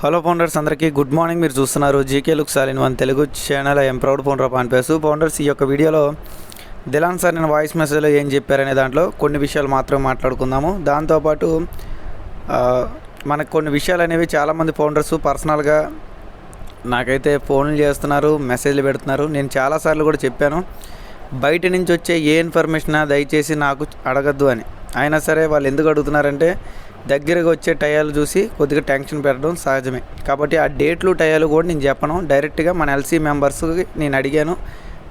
Hello founders అందరికీ good morning. మీరు చూస్తున్నారు GK look సాలిన్ one Telugu channel. I'm proud founder of అనిపేసు founders ఈ యొక్క వీడియోలో దిలాన్ సార్ నేను వాయిస్ మెసేజ్లో ఏం చెప్పారనే దాంట్లో కొన్ని విషయాలు మాత్రమే మాట్లాడుకుందాము. దాంతోపాటు మనకు కొన్ని విషయాలు అనేవి చాలామంది ఫౌండర్స్ పర్సనల్గా నాకైతే ఫోన్లు చేస్తున్నారు మెసేజ్లు పెడుతున్నారు. నేను చాలాసార్లు కూడా చెప్పాను బయట నుంచి వచ్చే ఏ ఇన్ఫర్మేషన్ దయచేసి నాకు అడగద్దు అని. అయినా సరే వాళ్ళు ఎందుకు అడుగుతున్నారంటే దగ్గరగా వచ్చే టయాలు చూసి కొద్దిగా టెన్షన్ పెట్టడం సహజమే. కాబట్టి ఆ డేట్లు టయాలు కూడా నేను చెప్పను. డైరెక్ట్గా మన ఎల్సీ మెంబర్స్కి నేను అడిగాను.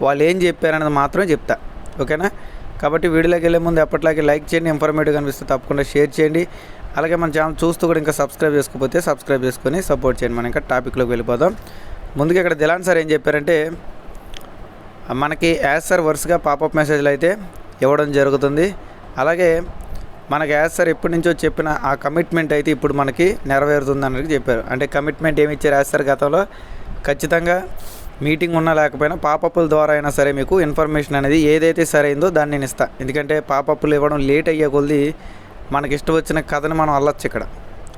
వాళ్ళు ఏం చెప్పారనేది మాత్రమే చెప్తా. ఓకేనా? కాబట్టి వీడియోలోకి వెళ్ళే ముందు ఎప్పటిలాగే లైక్ చేయండి. ఇన్ఫర్మేటివ్ కనిపిస్తే తప్పకుండా షేర్ చేయండి. అలాగే మన ఛానల్ చూస్తూ కూడా ఇంకా సబ్స్క్రైబ్ చేసుకోకపోతే సబ్స్క్రైబ్ చేసుకొని సపోర్ట్ చేయండి. మనం ఇంకా టాపిక్లోకి వెళ్ళిపోదాం. ముందుగా ఇక్కడ దిలాన్ సార్ ఏం చెప్పారంటే మనకి యాజ్ సార్ వరుసగా పాపప్ మెసేజ్లు అయితే ఇవ్వడం జరుగుతుంది. అలాగే మనకి యాజ్ సార్ ఎప్పటి నుంచో చెప్పిన ఆ కమిట్మెంట్ అయితే ఇప్పుడు మనకి నెరవేరుతుంది చెప్పారు. అంటే కమిట్మెంట్ ఏమి ఇచ్చారు యాజ్ సార్ గతంలో? ఖచ్చితంగా మీటింగ్ ఉన్నా లేకపోయినా పాపప్పుల ద్వారా అయినా సరే మీకు ఇన్ఫర్మేషన్ అనేది ఏదైతే సరైందో దాన్ని నేను ఇస్తాను ఎందుకంటే పాపప్పులు ఇవ్వడం లేట్ అయ్యే కొద్ది మనకి ఇష్టం వచ్చిన కథని మనం అల్లచ్చు ఇక్కడ.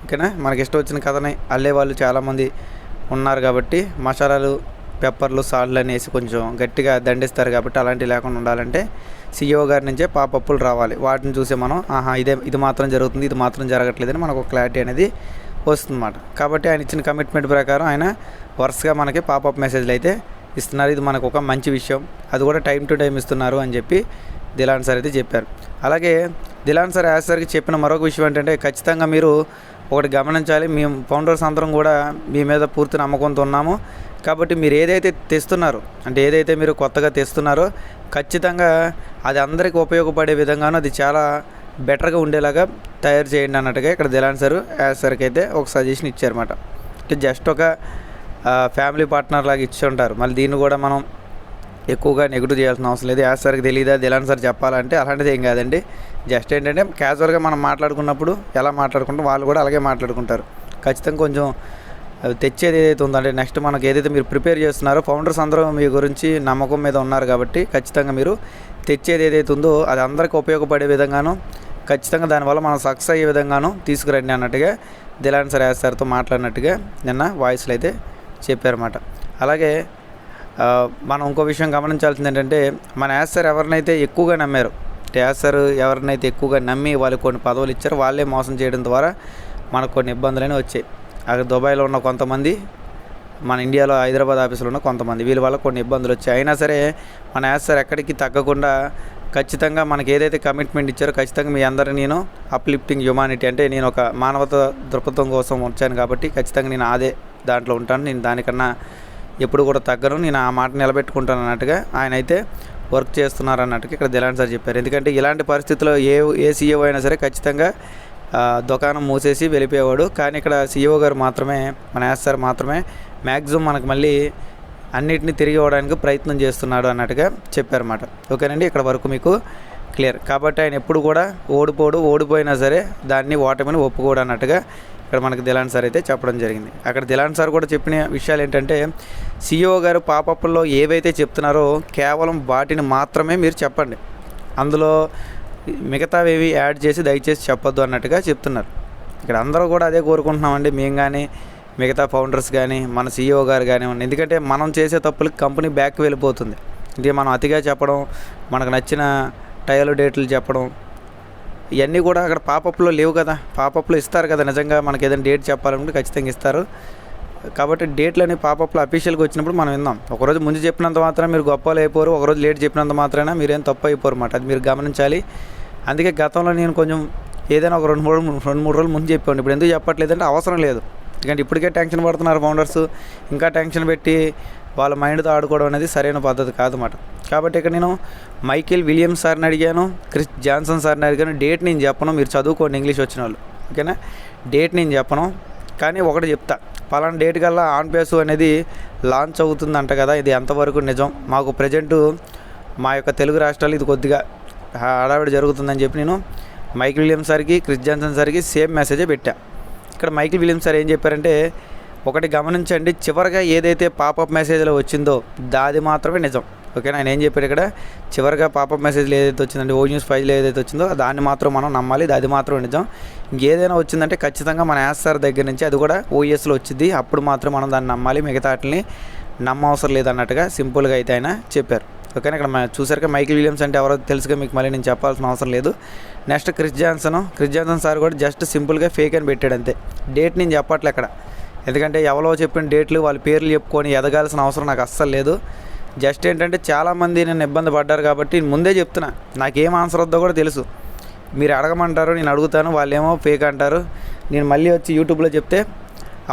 ఓకేనా? మనకి ఇష్టం వచ్చిన కథని అల్లే వాళ్ళు చాలామంది ఉన్నారు కాబట్టి మసాలాలు పెప్పర్లు సాల్ట్లు అనేసి కొంచెం గట్టిగా దండిస్తారు కాబట్టి అలాంటివి లేకుండా ఉండాలంటే సీఈఓ గారి నుంచే పాపప్పులు రావాలి. వాటిని చూసే మనం ఆహా ఇదే ఇది మాత్రం జరుగుతుంది ఇది మాత్రం జరగట్లేదని మనకు ఒక క్లారిటీ అనేది వస్తుందన్నమాట. కాబట్టి ఆయన ఇచ్చిన కమిట్మెంట్ ప్రకారం ఆయన వరుసగా మనకి పాపప్ మెసేజ్లు అయితే ఇస్తున్నారు. ఇది మనకు ఒక మంచి విషయం. అది కూడా టైం టు టైం ఇస్తున్నారు అని చెప్పి దిలాన్ సార్ అయితే చెప్పారు. అలాగే దిలాన్ సార్ యాజ్ సార్కి చెప్పిన మరొక విషయం ఏంటంటే ఖచ్చితంగా మీరు ఒకటి గమనించాలి. మేము ఫౌండర్స్ అందరం కూడా మీ మీద పూర్తి నమ్మకంతో ఉన్నాము. కాబట్టి మీరు ఏదైతే తెస్తున్నారో అంటే ఏదైతే మీరు కొత్తగా తెస్తున్నారో ఖచ్చితంగా అది అందరికీ ఉపయోగపడే విధంగానూ అది చాలా బెటర్గా ఉండేలాగా తయారు చేయండి అన్నట్టుగా ఇక్కడ దిలాన్ సార్ యాజ్ సార్కి అయితే ఒక సజెషన్ ఇచ్చారన్నమాట. అంటే జస్ట్ ఒక ఫ్యామిలీ పార్ట్నర్ లాగా ఇచ్చి ఉంటారు. మళ్ళీ దీన్ని కూడా మనం ఎక్కువగా నెగిటివ్ చేయాల్సిన అవసరం లేదు. యాజ్ సార్కి తెలియదా దిలాన్ సార్ చెప్పాలంటే అలాంటిది ఏం కాదండి. జస్ట్ ఏంటంటే క్యాజువల్గా మనం మాట్లాడుకున్నప్పుడు ఎలా మాట్లాడుకుంటాం వాళ్ళు కూడా అలాగే మాట్లాడుకుంటారు. ఖచ్చితంగా కొంచెం తెచ్చేది ఏదైతే ఉందంటే నెక్స్ట్ మనకు ఏదైతే మీరు ప్రిపేర్ చేస్తున్నారో ఫౌండర్స్ అందరూ మీ గురించి నమ్మకం మీద ఉన్నారు కాబట్టి ఖచ్చితంగా మీరు తెచ్చేది ఏదైతే ఉందో అది అందరికీ ఉపయోగపడే విధంగాను ఖచ్చితంగా దానివల్ల మనం సక్సెస్ అయ్యే విధంగాను తీసుకురండి అన్నట్టుగా దిలాన్ సార్ యాజ్ సార్తో మాట్లాడినట్టుగా నిన్న వాయిస్లో అయితే చెప్పారన్నమాట. అలాగే మనం ఇంకో విషయం గమనించాల్సింది ఏంటంటే మన యాసర్ సార్ ఎవరినైతే ఎక్కువగా నమ్మారు యాసర్ ఎవరినైతే ఎక్కువగా నమ్మి వాళ్ళు కొన్ని పదవులు ఇచ్చారు వాళ్ళే మోసం చేయడం ద్వారా మనకు కొన్ని ఇబ్బందులనే వచ్చాయి. అక్కడ దుబాయ్లో ఉన్న కొంతమంది మన ఇండియాలో హైదరాబాద్ ఆఫీసులో ఉన్న కొంతమంది వీళ్ళ వల్ల కొన్ని ఇబ్బందులు వచ్చాయి. అయినా సరే మన యాసర్ సార్ ఎక్కడికి తగ్గకుండా ఖచ్చితంగా మనకి ఏదైతే కమిట్మెంట్ ఇచ్చారో ఖచ్చితంగా మీ అందరిని నేను అప్లిఫ్టింగ్ హ్యుమానిటీ అంటే నేను ఒక మానవత దృక్పథం కోసం వచ్చాను కాబట్టి ఖచ్చితంగా నేను అదే దాంట్లో ఉంటాను. నేను దానికన్నా ఎప్పుడు కూడా తగ్గను నేను ఆ మాట నిలబెట్టుకుంటాను అన్నట్టుగా ఆయన అయితే వర్క్ చేస్తున్నారు అన్నట్టుగా ఇక్కడ దిలాన్ సార్ చెప్పారు. ఎందుకంటే ఇలాంటి పరిస్థితుల్లో ఏ ఏ సీఈఓ అయినా సరే ఖచ్చితంగా దుకాణం మూసేసి వెళ్ళిపోయేవాడు. కానీ ఇక్కడ సీఈఓ గారు మాత్రమే మన యాస్ సార్ మాత్రమే మ్యాక్సిమం మనకు మళ్ళీ అన్నిటిని తిరిగి ఇవ్వడానికి ప్రయత్నం చేస్తున్నాడు అన్నట్టుగా చెప్పారన్నమాట. ఓకేనండి ఇక్కడ వరకు మీకు క్లియర్. కాబట్టి ఆయన ఎప్పుడు కూడా ఓడిపోడు ఓడిపోయినా సరే దాన్ని ఓటమిని ఒప్పుకోడు అన్నట్టుగా ఇక్కడ మనకి దిలాన్ సార్ అయితే చెప్పడం జరిగింది. అక్కడ దిలాన్ సార్ కూడా చెప్పిన విషయాలు ఏంటంటే సీఈఓ గారు పాపప్లో ఏవైతే చెప్తున్నారో కేవలం వాటిని మాత్రమే మీరు చెప్పండి. అందులో మిగతావేవి యాడ్ చేసి దయచేసి చెప్పొద్దు అన్నట్టుగా చెప్తున్నారు. ఇక్కడ అందరూ కూడా అదే కోరుకుంటున్నామండి. మేము కానీ మిగతా ఫౌండర్స్ కానీ మన సీఈఓ గారు కానివ్వండి. ఎందుకంటే మనం చేసే తప్పులకి కంపెనీ బ్యాక్ వెళ్ళిపోతుంది. ఇది మనం అతిగా చెప్పడం మనకు నచ్చిన టైలు డేట్లు చెప్పడం ఇవన్నీ కూడా అక్కడ పాపప్లో లేవు కదా. పాపప్లో ఇస్తారు కదా నిజంగా మనకి ఏదైనా డేట్ చెప్పాలంటే ఖచ్చితంగా ఇస్తారు. కాబట్టి డేట్లు అనేవి పాపప్లో అఫీషియల్గా వచ్చినప్పుడు మనం విందాం ఒకరోజు ముందు చెప్పినంత మాత్రం మీరు గొప్పలు అయిపోరు ఒకరోజు లేట్ చెప్పినంత మాత్రమే మీరేం తప్పు అయిపోరు అన్నమాట అది మీరు గమనించాలి. అందుకే గతంలో నేను కొంచెం ఏదైనా ఒక రెండు మూడు రెండు మూడు రోజులు ముందు చెప్పాను ఇప్పుడు ఎందుకు చెప్పట్లేదంటే అవసరం లేదు. ఎందుకంటే ఇప్పటికే టెన్షన్ పడుతున్నారు ఫౌండర్స్. ఇంకా టెన్షన్ పెట్టి వాళ్ళ మైండ్తో ఆడుకోవడం అనేది సరైన పద్ధతి కాదన్నమాట. కాబట్టి ఇక్కడ నేను మైకిల్ విలియమ్స్ సార్ని అడిగాను క్రిస్ జాన్సన్ సార్ని అడిగాను. డేట్ నేను చెప్పను మీరు చదువుకోండి ఇంగ్లీష్ వచ్చిన వాళ్ళు. ఓకేనా? డేట్ నేను చెప్పను కానీ ఒకటి చెప్తా. పలానా డేట్ కల్లా ఆన్ పేసు అనేది లాంచ్ అవుతుందంట కదా ఇది ఎంతవరకు నిజం? మాకు ప్రజెంట్ మా యొక్క తెలుగు రాష్ట్రాలు ఇది కొద్దిగా హడావిడి జరుగుతుందని చెప్పి నేను మైకిల్ విలియమ్స్ సార్కి క్రిస్ జాన్సన్ సార్కి సేమ్ మెసేజే పెట్టా. ఇక్కడ మైకిల్ విలియమ్స్ సార్ ఏం చెప్పారంటే ఒకటి గమనించండి చివరిగా ఏదైతే పాపప్ మెసేజ్లో వచ్చిందో దాది మాత్రమే నిజం. ఓకేనా? ఆయన ఏం చెప్పాడు ఇక్కడ? చివరిగా పాపప్ మెసేజ్లు ఏదైతే వచ్చిందంటే ఓ న్యూస్ ఫైల్ ఏదైతే వచ్చిందో దాన్ని మాత్రం మనం నమ్మాలి. అది మాత్రం నిజం. ఇంకేదైనా వచ్చిందంటే ఖచ్చితంగా మన యాస్ఆర్ దగ్గర నుంచి అది కూడా ఓఎస్లో వచ్చింది అప్పుడు మాత్రం మనం దాన్ని నమ్మాలి. మిగతా వాటిని నమ్మవసరం లేదన్నట్టుగా సింపుల్గా అయితే ఆయన చెప్పారు. ఓకేనా? ఇక్కడ మనం చూసారుగా మైకిల్ విలియమ్స్ అంటే ఎవరో తెలుసుగా మీకు మళ్ళీ నేను చెప్పాల్సిన అవసరం లేదు. Next Chris Johnson. Chris Johnson sir కూడా జస్ట్ సింపుల్గా ఫేక్ అని పెట్టాడు అంతే. డేట్ నేను చెప్పట్లే అక్కడ. ఎందుకంటే ఎవరో చెప్పిన డేట్లు వాళ్ళ పేర్లు చెప్పుకొని ఎదగాల్సిన అవసరం నాకు అస్సలు లేదు. జస్ట్ ఏంటంటే చాలామంది నేను ఇబ్బంది పడ్డారు కాబట్టి ముందే చెప్తున్నా. నాకేం ఆన్సర్ వద్దో కూడా తెలుసు. మీరు అడగమంటారు నేను అడుగుతాను వాళ్ళేమో ఫేక్ అంటారు. నేను మళ్ళీ వచ్చి యూట్యూబ్లో చెప్తే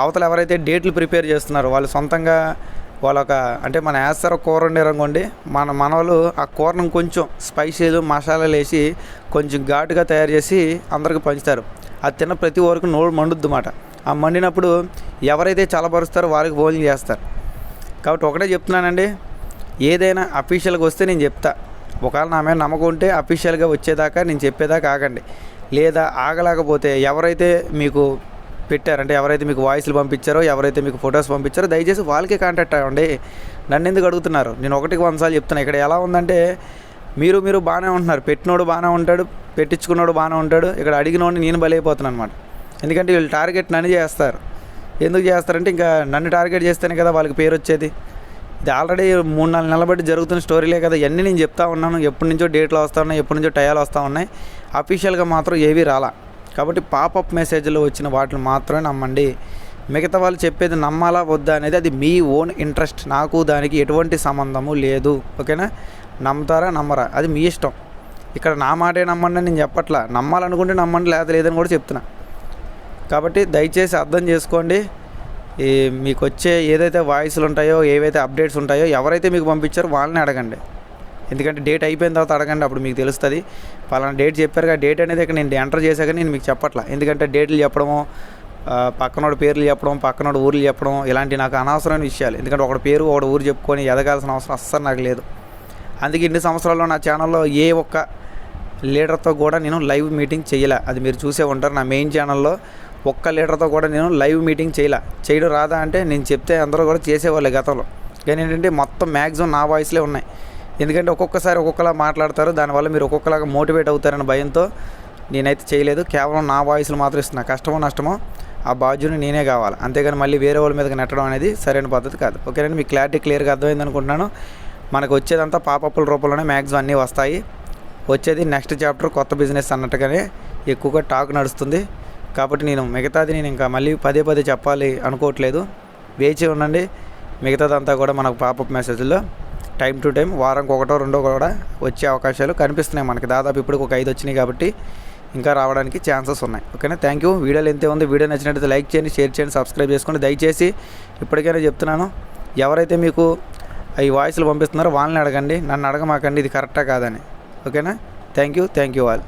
అవతల ఎవరైతే డేట్లు ప్రిపేర్ చేస్తున్నారో వాళ్ళు సొంతంగా వాళ్ళ ఒక అంటే మన వేస్తారు కూర వండారనుకోండి మన మనవాళ్ళు ఆ కూరను కొంచెం స్పైసీలు మసాలాలు వేసి కొంచెం ఘాటుగా తయారు చేసి అందరికి పంచుతారు. అది తిన్న ప్రతి ఒక్కరికి నోరు మండుద్ది మాట ఆ మండినప్పుడు ఎవరైతే చల్లబరుస్తారో వారికి భోజనం చేస్తారు. కాబట్టి ఒకటే చెప్తున్నానండి ఏదైనా అఫీషియల్గా వస్తే నేను చెప్తా. ఒకవేళ నా మీద నమ్మకం ఉంటే అఫీషియల్గా వచ్చేదాకా నేను చెప్పేదాకా ఆగండి. లేదా ఆగలేకపోతే ఎవరైతే మీకు పెట్టారంటే ఎవరైతే మీకు వాయిస్లు పంపించారో ఎవరైతే మీకు ఫొటోస్ పంపించారో దయచేసి వాళ్ళకే కాంటాక్ట్ అవ్వండి. నన్ను ఎందుకు అడుగుతున్నారు? నేను ఒకటికి వందసార్లు చెప్తున్నా. ఇక్కడ ఎలా ఉందంటే మీరు మీరు బాగానే ఉంటున్నారు. పెట్టినోడు బాగానే ఉంటాడు పెట్టించుకున్నోడు బాగానే ఉంటాడు. ఇక్కడ అడిగినోడిని నేను బలైపోతున్నాను అనమాట ఎందుకంటే వీళ్ళు టార్గెట్ నన్ను చేస్తారు. ఎందుకు చేస్తారంటే ఇంకా నన్ను టార్గెట్ చేస్తేనే కదా వాళ్ళకి పేరు వచ్చేది. ఇది ఆల్రెడీ మూడు నాలుగు నెలల బట్టి జరుగుతున్న స్టోరీలే కదా. ఇవన్నీ నేను చెప్తా ఉన్నాను. ఎప్పటి నుంచో డేట్లు వస్తూ ఉన్నాయి ఎప్పటి నుంచో టయాలు వస్తూ ఉన్నాయి. అఫీషియల్గా మాత్రం ఏవీ రాలా. కాబట్టి పాపప్ మెసేజ్లో వచ్చిన వాటిని మాత్రమే నమ్మండి. మిగతా వాళ్ళు చెప్పేది నమ్మాలా వద్దా అనేది అది మీ ఓన్ ఇంట్రెస్ట్ నాకు దానికి ఎటువంటి సంబంధము లేదు. ఓకేనా? నమ్ముతారా నమ్మరా? అది మీ ఇష్టం. ఇక్కడ నా మాటే నమ్మండి నేను చెప్పట్లా. నమ్మాలనుకుంటే నమ్మండి లేదా లేదని కూడా చెప్తున్నా. కాబట్టి దయచేసి అర్థం చేసుకోండి. ఈ మీకు వచ్చే ఏదైతే వాయిస్లు ఉంటాయో ఏవైతే అప్డేట్స్ ఉంటాయో ఎవరైతే మీకు పంపించారో వాళ్ళని అడగండి. ఎందుకంటే డేట్ అయిపోయిన తర్వాత అడగండి అప్పుడు మీకు తెలుస్తుంది. పలానా డేట్ చెప్పారు కదా డేట్ అనేది ఇక్కడ నేను ఎంటర్ చేశాక నేను మీకు చెప్పట్లా. ఎందుకంటే డేట్లు చెప్పడము పక్కనోడు పేర్లు చెప్పడం పక్కనోడు ఊర్లు చెప్పడం ఇలాంటి నాకు అనవసరమైన విషయాలు. ఎందుకంటే ఒకటి పేరు ఒకటి ఊరు చెప్పుకొని ఎదగాల్సిన అవసరం అస్సలు నాకు లేదు. అందుకే ఇన్ని సంవత్సరాల్లో నా ఛానల్లో ఏ ఒక్క లీడర్తో కూడా నేను లైవ్ మీటింగ్ చేయలే అది మీరు చూసే ఉంటారు. నా మెయిన్ ఛానల్లో ఒక్క లీడర్తో కూడా నేను లైవ్ మీటింగ్ చేయలే. చేయడం రాదా అంటే నేను చెప్తే అందరూ కూడా చేసేవాళ్ళే గతంలో. కానీ ఏంటంటే మొత్తం మ్యాక్సిమం నా వాయిస్లే ఉన్నాయి. ఎందుకంటే ఒక్కొక్కసారి ఒక్కొక్కలా మాట్లాడతారు. దానివల్ల మీరు ఒక్కొక్కలాగా మోటివేట్ అవుతారని భయంతో నేనైతే చేయలేదు. కేవలం నా వాయిస్లు మాత్రం ఇస్తున్నా. కష్టమో నష్టమో ఆ బాధ్యుని నేనే కావాలి. అంతేగాని మళ్ళీ వేరే వాళ్ళ మీదకి నెట్టడం అనేది సరైన పద్ధతి కాదు. ఓకేనండి? మీకు క్లారిటీ క్లియర్గా అర్థమైంది అనుకుంటున్నాను. మనకు వచ్చేదంతా పాపప్పుల రూపంలోనే మ్యాక్సిమం అన్నీ వస్తాయి. వచ్చేది నెక్స్ట్ చాప్టర్ కొత్త బిజినెస్ అన్నట్టుగానే ఎక్కువగా టాక్ నడుస్తుంది. కాబట్టి నేను మిగతాది నేను ఇంకా మళ్ళీ పదే పదే చెప్పాలి అనుకోవట్లేదు. వేచి ఉండండి. మిగతాదంతా కూడా మనకు పాపప్ మెసేజ్లో టైం టు టైం వారంకి ఒకటో రెండో కూడా వచ్చే అవకాశాలు కనిపిస్తున్నాయి మనకి. దాదాపు ఇప్పుడు ఒక ఐదు వచ్చినాయి కాబట్టి ఇంకా రావడానికి ఛాన్సెస్ ఉన్నాయి. ఓకేనా థ్యాంక్ యూ వీడియోలు ఎంతే ఉంది? వీడియో నచ్చినట్లయితే లైక్ చేయండి షేర్ చేయండి సబ్స్క్రైబ్ చేసుకోండి. దయచేసి ఇప్పటికైనా చెప్తున్నాను ఎవరైతే మీకు ఈ వాయిస్లు పంపిస్తున్నారో వాళ్ళని అడగండి. నన్ను అడగమాకండి ఇది కరెక్టా కాదని. ఓకేనా thank you thank you all